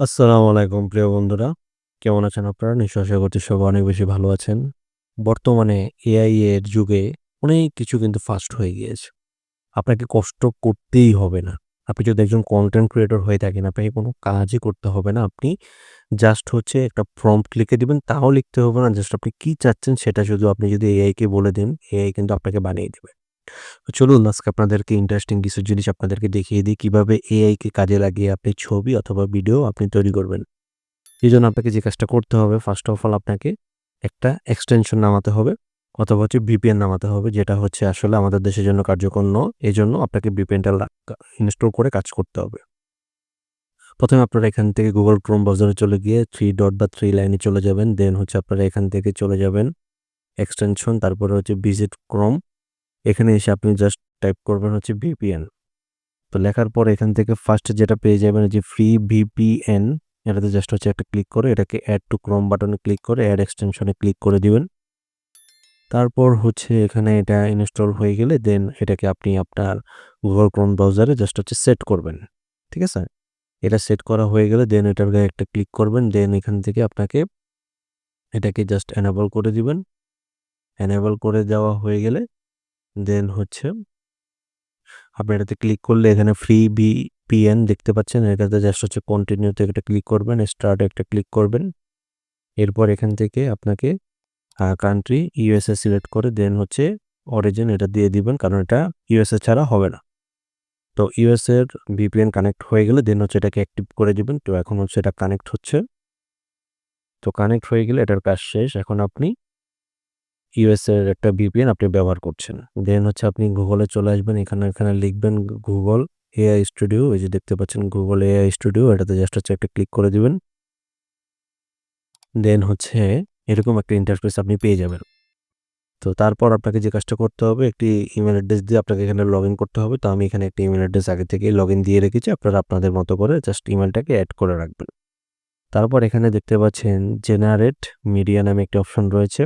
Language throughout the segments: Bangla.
আসসালামু আলাইকুম প্রিয় বন্ধুরা। কেমন আছেন আপনারা? নিশ্চয়ই আশা করছি সবাই অনেক বেশি ভালো আছেন। বর্তমানে এআই এর যুগে অনেক কিছু কিন্তু ফাস্ট হয়ে গিয়েছে। আপনাকে কষ্ট করতেই হবে না। আপনি যদি একজন কন্টেন্ট ক্রিয়েটর হয়ে থাকেন, আপনাকে কোনো কাজই করতে হবে না। আপনি জাস্ট হচ্ছে একটা প্রম্পট লিখে দিবেন, তাও লিখতে হবে না। জাস্ট আপনি কি চাচ্ছেন সেটা শুধু আপনি যদি এআইকে বলে দেন, এআই কিন্তু আপনাকে বানিয়ে দিবে। চলুন আজকে আপনাদেরকে ইন্টারেস্টিং কিছু জিনিস আপনাদেরকে দেখিয়ে দিই কীভাবে এআই কে কাজে লাগিয়ে আপনি ছবি অথবা ভিডিও আপনি তৈরি করবেন। এই জন্য আপনাকে যে কাজটা করতে হবে ফার্স্ট অফ অল আপনাকে একটা এক্সটেনশন নামাতে হবে অথবা হচ্ছে ভিপিএন নামাতে হবে, যেটা হচ্ছে আসলে আমাদের দেশের জন্য কার্যকর নয়। এই জন্য আপনাকে ভিপিএনটা ইনস্টল করে কাজ করতে হবে। প্রথমে আপনারা এখান থেকে গুগল Chrome ব্রাউজারে চলে গিয়ে থ্রি ডট বা থ্রি লাইনে চলে যাবেন। দেন হচ্ছে আপনারা এখান থেকে চলে যাবেন এক্সটেনশন তারপরে হচ্ছে ভিজিট Chrome এখানে এসে আপনি জাস্ট টাইপ করবেন হচ্ছে ভিপিএন। তো লেখার পর এখান থেকে ফার্স্ট যেটা পেয়ে যাবেন যে ফ্রি ভিপিএন এটাতে জাস্ট হচ্ছে একটা ক্লিক করে, এটাকে অ্যাড টু ক্রোম বাটনে ক্লিক করে অ্যাড এক্সটেনশনে ক্লিক করে দিবেন। তারপর হচ্ছে এখানে এটা ইনস্টল হয়ে গেলে দেন এটাকে আপনি আপনার গুগল Chrome ব্রাউজারে জাস্ট হচ্ছে সেট করবেন। ঠিক আছে? এটা সেট করা হয়ে গেলে দেন এটার গায়ে একটা ক্লিক করবেন। দেন এখান থেকে আপনাকে এটাকে জাস্ট এনেবল করে দিবেন। এনেবল করে দেওয়া হয়ে গেলে দেন হচ্ছে আপনি এটাতে ক্লিক করলে এখানে ফ্রি বি ভিপিএন দেখতে পাচ্ছেন। এটাতে জাস্ট হচ্ছে কন্টিনিউতে একটা ক্লিক করবেন, স্টার্ট একটা ক্লিক করবেন। এরপর এখান থেকে আপনাকে কান্ট্রি ইউএসএ সিলেক্ট করে দেন হচ্ছে অরিজিন এটা দিয়ে দিবেন কারণ এটা ইউএসএ ছাড়া হবে না। তো ইউএসএ এর ভিপিএন কানেক্ট হয়ে গেলে দেন হচ্ছে এটাকে অ্যাক্টিভ করে দিবেন। তো এখন হচ্ছে এটা কানেক্ট হচ্ছে। তো কানেক্ট হয়ে গেলে এটার কাজ শেষ। এখন আপনি ইউএসএ এর একটা ভিপিএন আপনি ব্যবহার করছেন। দেন হচ্ছে আপনি গুগলে চলে আসবেন। এখানে, এখানে লিখবেন গুগল এআই স্টুডিও এই যে দেখতে পাচ্ছেন গুগল এআই স্টুডিও এটাতে জাস্ট হচ্ছে একটা ক্লিক করে দিবেন। দেন হচ্ছে এরকম একটা ইন্টারফেস আপনি পেয়ে যাবেন। তো তারপর আপনাকে যে কাজটা করতে হবে একটি ইমেল অ্যাড্রেস দিয়ে আপনাকে এখানে লগইন করতে হবে। তো আমি এখানে একটি ইমেইল অ্যাড্রেস আগে থেকেই লগইন দিয়ে রেখেছি। আপনারা আপনাদের মতো করে জাস্ট ইমেলটাকে অ্যাড করে রাখবেন। তারপর এখানে দেখতে পাচ্ছেন জেনারেট মিডিয়া নামে একটি অপশন রয়েছে।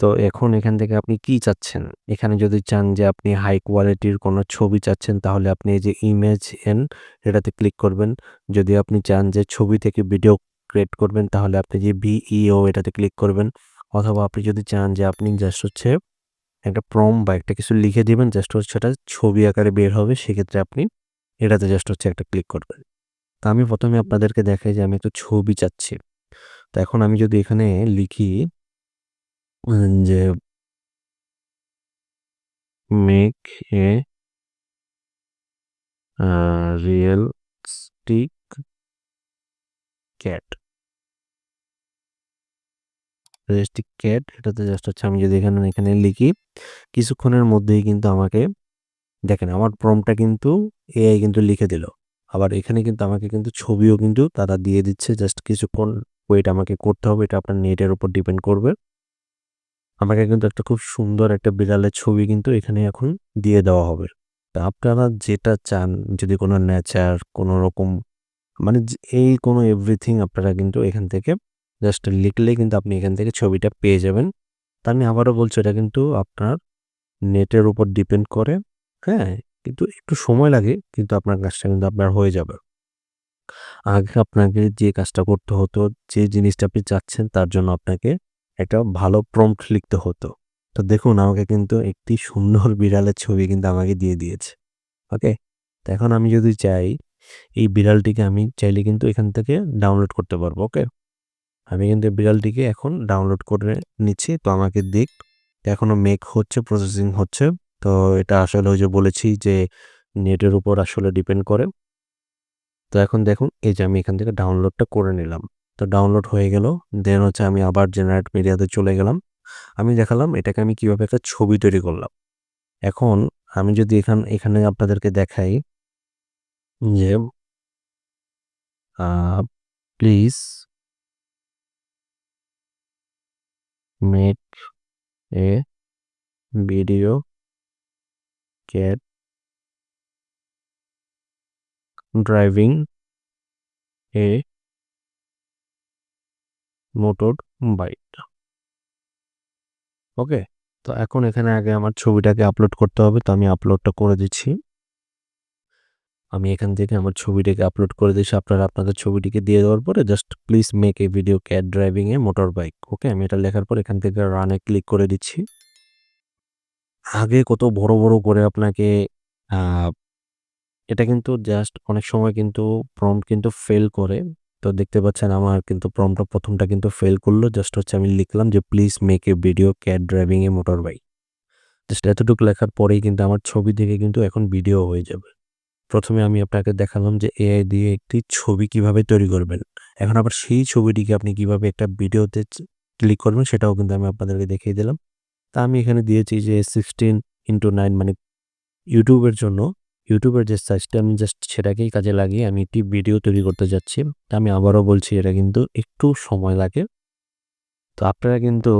তো এখন এখান থেকে আপনি কি চাচ্ছেন? এখানে যদি চান যে আপনি হাই কোয়ালিটির কোনো ছবি চাচ্ছেন, তাহলে আপনি এই যে ইমেজ এন এটাতে ক্লিক করবেন। যদি আপনি চান যে ছবি থেকে ভিডিও ক্রিয়েট করবেন, তাহলে আপনি যে ভিইও এটাতে ক্লিক করবেন। অথবা আপনি যদি চান যে আপনি জাস্ট হচ্ছে একটা প্রম্পট বা একটা কিছু লিখে দিবেন জাস্ট হচ্ছে সেটা ছবি আকারে বের হবে, সেক্ষেত্রে আপনি এটাতে জাস্ট হচ্ছে একটা ক্লিক করবেন। তো আমি প্রথমে আপনাদেরকে দেখাই যে আমি একটু ছবি চাচ্ছি। তো এখন আমি যদি এখানে লিখি যে make a a realistic cat. Realistic cat এটাতে জাস্ট হচ্ছে আমি যদি এখানে, এখানে লিখি কিছুক্ষণের মধ্যেই কিন্তু আমাকে দেখেন আমার প্রম্পটটা কিন্তু এআই কিন্তু লিখে দিল। আবার এখানে কিন্তু আমাকে কিন্তু ছবিও কিন্তু তারা দিয়ে দিচ্ছে। জাস্ট কিছুক্ষণ ওয়েট আমাকে করতে হবে। এটা আপনার নেটের উপর ডিপেন্ড করবে। আমাকে কিন্তু একটা খুব সুন্দর একটা বিড়ালের ছবি কিন্তু এখানে এখন দিয়ে দেওয়া হবে। তা আপনারা যেটা চান যদি কোনো নেচার কোনো রকম মানে এই কোনো এভরিথিং আপনারা কিন্তু এখান থেকে জাস্ট লিখলে কিন্তু আপনি এখান থেকে ছবিটা পেয়ে যাবেন। তা আমি আবারও বলছি এটা কিন্তু আপনার নেটের উপর ডিপেন্ড করে। হ্যাঁ? কিন্তু একটু সময় লাগে কিন্তু আপনার কাজটা কিন্তু আপনার হয়ে যাবে। আগে আপনাকে যে কাজটা করতে হতো, যে জিনিসটা আপনি চাচ্ছেন তার জন্য আপনাকে একটা ভালো প্রম্পট লিখতে হতো। তো দেখুন আমাকে কিন্তু একটি সুন্দর বিড়ালের ছবি কিন্তু আমাকে দিয়ে দিয়েছে। ওকে? তো এখন আমি যদি চাই এই বিড়ালটিকে আমি চাইলে কিন্তু এখান থেকে ডাউনলোড করতে পারব। ওকে? আমি কিন্তু বিড়ালটিকে এখন ডাউনলোড করে নিচ্ছি। তো আমাকে দিক। এখনও মেক হচ্ছে, প্রসেসিং হচ্ছে। তো এটা আসলে ওই যে বলেছি যে নেটের উপর আসলে ডিপেন্ড করে। তো এখন দেখুন এই যে আমি এখান থেকে ডাউনলোডটা করে নিলাম। তো ডাউনলোড হয়ে গেল। দেন হচ্ছে আমি আবার জেনারেট মিডিয়াতে চলে গেলাম। আমি দেখালাম এটাকে আমি কীভাবে একটা ছবি তৈরি করলাম। এখন আমি যদি এখান, এখানে আপনাদেরকে দেখাই যে please make a video cat driving a motorbike. Okay? তো এখন এখানে আগে আমার ছবিটাকে আপলোড করতে হবে। তো আমি আপলোডটা করে দিচ্ছি। আমি এখান থেকে আমার ছবিটাকে আপলোড করে দিচ্ছি, আপনারা আপনাদের ছবিটিকে দিয়ে দেওয়ার পরে just please make a video cat driving a motorbike okay আমি এটা লেখার পর এখান থেকে রানে ক্লিক করে দিচ্ছি আগে কত বড় বড় করে আপনাকে এটা কিন্তু জাস্ট অনেক সময় কিন্তু প্রম্পট কিন্তু ফেল করে তো দেখতে পাচ্ছেন আমার কিন্তু প্রম্পটটা প্রথমটা কিন্তু ফেল করল। জাস্ট হচ্ছে আমি লিখলাম যে please make a video cat driving a motorbike just এতটুকু লেখার পরেই কিন্তু আমার ছবি থেকে কিন্তু এখন ভিডিও হয়ে যাবে। প্রথমে আমি আপনাকে দেখালাম যে এআই দিয়ে একটি ছবি কীভাবে তৈরি করবেন। এখন আবার সেই ছবিটিকে আপনি কীভাবে একটা ভিডিওতে ক্লিক করবেন সেটাও কিন্তু আমি আপনাদেরকে দেখিয়ে দিলাম। তা আমি এখানে দিয়েছি যে সিক্সটিন ইন্টু নাইন মানে ইউটিউবের জন্য ইউটিউবের যে সাইজটা আমি জাস্ট সেটাকেই কাজে লাগিয়ে আমি একটি ভিডিও তৈরি করতে যাচ্ছি। আমি আবারও বলছি, এটা কিন্তু একটু সময় লাগে। তো আপনারা কিন্তু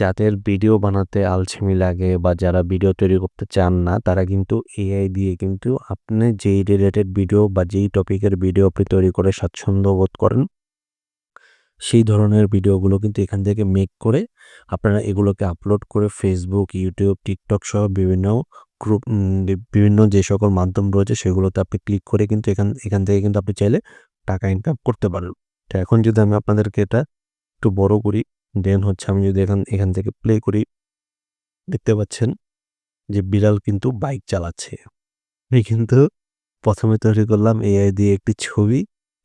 যাদের ভিডিও বানাতে আলসেমি লাগে বা যারা ভিডিও তৈরি করতে চান না, তারা কিন্তু এআই দিয়ে কিন্তু আপনি যেই রিলেটেড ভিডিও বা যেই টপিকের ভিডিও আপনি তৈরি করে স্বাচ্ছন্দ্য বোধ করেন, সেই ধরনের ভিডিওগুলো কিন্তু এখান থেকে মেক করে আপনারা এগুলোকে আপলোড করে ফেসবুক ইউটিউব টিকটক সহ বিভিন্ন গ্রুপ বিভিন্ন যে সকল মাধ্যম রয়েছে সেগুলোতে আপনি ক্লিক করে কিন্তু এখান এখান থেকে কিন্তু আপনি চাইলে টাকা ইনকাম করতে পারেন। তো এখন যদি আমি আপনাদেরকে এটা একটু বড় করি দেন হচ্ছে আমি যদি এখান এখান থেকে প্লে করি, দেখতে পাচ্ছেন যে বিড়াল কিন্তু বাইক চালাচ্ছে। আমি কিন্তু প্রথমে তৈরি করলাম এআই দিয়ে একটি ছবি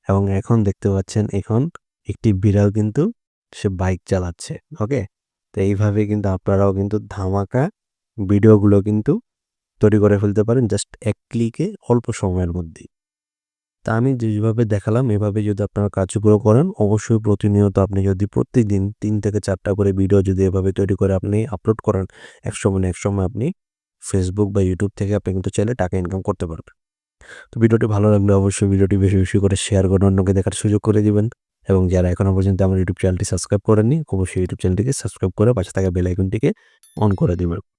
এবং এখন দেখতে পাচ্ছেন এখন একটি বিড়াল কিন্তু সে বাইক চালাচ্ছে ওকে তো এইভাবে কিন্তু আপনারাও কিন্তু ধামাকা ভিডিওগুলো কিন্তু তৈরি করে ফেলতে পারেন জাস্ট এক ক্লিকে অল্প সময়ের মধ্যে। তা আমি যেভাবে দেখালাম, এভাবে যদি আপনারা কাজগুলো করেন, অবশ্যই প্রতিনিয়ত আপনি যদি প্রত্যেকদিন তিন থেকে চারটা করে ভিডিও যদি এভাবে তৈরি করে আপনি আপলোড করেন এক সময় এক সময় আপনি ফেসবুক বা ইউটিউব থেকে আপনি কিন্তু চাইলে টাকা ইনকাম করতে পারবেন। তো ভিডিওটি ভালো লাগলে অবশ্যই ভিডিওটি বেশি বেশি করে শেয়ার করে অন্যকে দেখার সুযোগ করে দিবেন এবং যারা এখনও পর্যন্ত আমার ইউটিউব চ্যানেলটি সাবস্ক্রাইব করেননি, অবশ্যই ইউটিউব চ্যানেলটিকে সাবস্ক্রাইব করে পাশে থাকা বেল আইকনটিকে অন করে দিবেন।